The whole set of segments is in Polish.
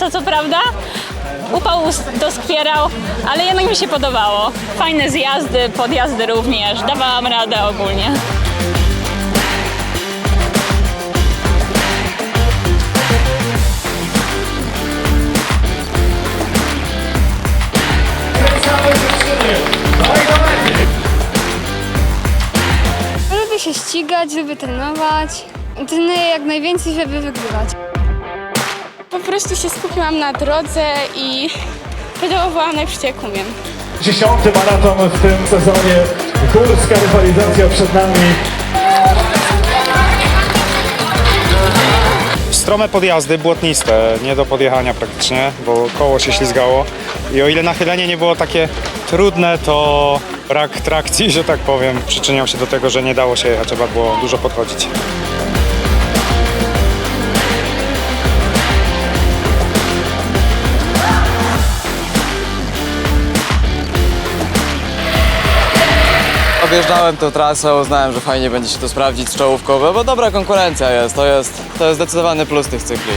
gorąco co prawda. Upał doskwierał, ale jednak mi się podobało. Fajne zjazdy, podjazdy również. Dawałam radę ogólnie. Lubię się ścigać, lubię trenować. Trenuję jak najwięcej, żeby wygrywać. Po prostu się skupiłam na drodze i pedałowałam najpierw jak umiem. Dziesiąty maraton w tym sezonie. Górska rywalizacja przed nami. Strome podjazdy, błotniste, nie do podjechania praktycznie, bo koło się ślizgało. I o ile nachylenie nie było takie trudne, to brak trakcji, że tak powiem, przyczyniał się do tego, że nie dało się jechać, trzeba było dużo podchodzić. Objeżdżałem tę trasę, uznałem, że fajnie będzie się to sprawdzić z czołówką, bo dobra konkurencja jest, to jest, to jest zdecydowany plus tych cykli.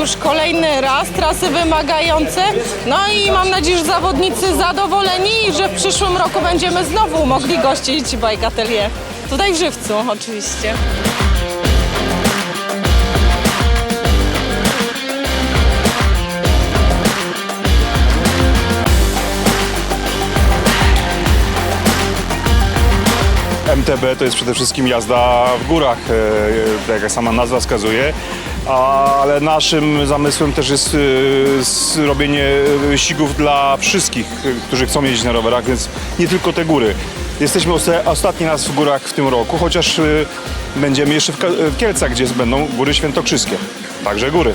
Już kolejny raz trasy wymagające. No i mam nadzieję, że zawodnicy zadowoleni i że w przyszłym roku będziemy znowu mogli gościć Bike Atelier. Tutaj w Żywcu oczywiście. MTB to jest przede wszystkim jazda w górach, tak jak sama nazwa wskazuje, ale naszym zamysłem też jest e, robienie wyścigów dla wszystkich, którzy chcą jeździć na rowerach, więc nie tylko te góry. Jesteśmy osta- ostatni raz w górach w tym roku, chociaż będziemy jeszcze w Kielcach, gdzie będą góry świętokrzyskie, także góry.